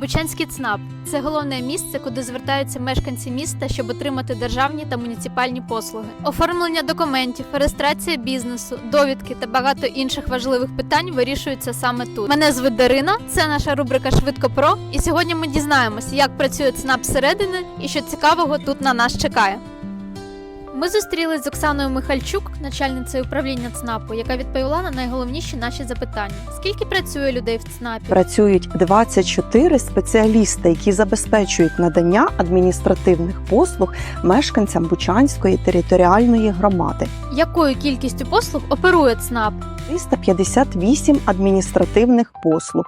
Бучанський ЦНАП це головне місце, куди звертаються мешканці міста, щоб отримати державні та муніципальні послуги. Оформлення документів, реєстрація бізнесу, довідки та багато інших важливих питань вирішуються саме тут. Мене звуть Дарина, це наша рубрика Швидко Про. І сьогодні ми дізнаємося, як працює ЦНАП всередини і що цікавого тут на нас чекає. Ми зустрілись з Оксаною Михальчук, начальницею управління ЦНАПу, яка відповіла на найголовніші наші запитання: скільки працює людей в ЦНАПі? Працюють 24 спеціалісти, які забезпечують надання адміністративних послуг мешканцям Бучанської територіальної громади. Якою кількістю послуг оперує ЦНАП? 358 адміністративних послуг.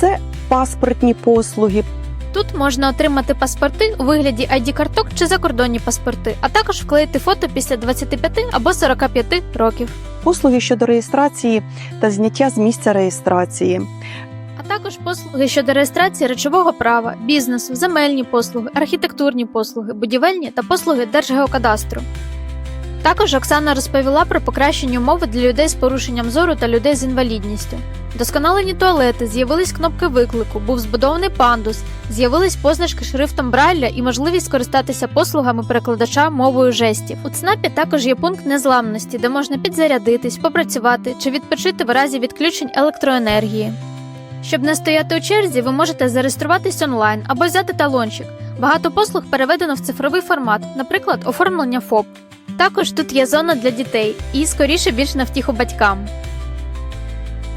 Це паспортні послуги, Тут можна отримати паспорти у вигляді ID-карток чи закордонні паспорти, а також вклеїти фото після 25 або 45 років, послуги щодо реєстрації та зняття з місця реєстрації, а також послуги щодо реєстрації речового права, бізнесу, земельні послуги, архітектурні послуги, будівельні та послуги Держгеокадастру. Також Оксана розповіла про покращені умови для людей з порушенням зору та людей з інвалідністю. Досконалені туалети, з'явились кнопки виклику, був збудований пандус, з'явились позначки шрифтом Брайля і можливість скористатися послугами перекладача мовою жестів. У ЦНАПі також є пункт незламності, де можна підзарядитись, попрацювати чи відпочити в разі відключень електроенергії. Щоб не стояти у черзі, ви можете зареєструватись онлайн або взяти талончик. Багато послуг переведено в цифровий формат, наприклад, оформлення ФОП. Також тут є зона для дітей і скоріше більш на втіху батькам.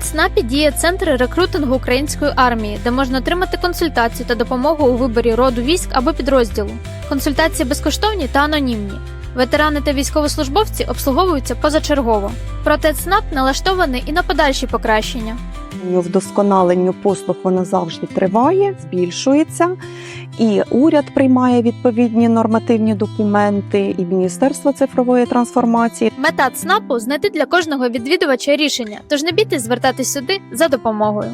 В ЦНАПі діє центр рекрутингу української армії, де можна отримати консультацію та допомогу у виборі роду військ або підрозділу. Консультації безкоштовні та анонімні. Ветерани та військовослужбовці обслуговуються позачергово. Проте ЦНАП налаштований і на подальші покращення. Вдосконаленню послуг вона завжди триває, збільшується. І уряд приймає відповідні нормативні документи, і Міністерство цифрової трансформації Мета ЦНАПу знайти для кожного відвідувача рішення, тож не бійтесь звертатись сюди за допомогою.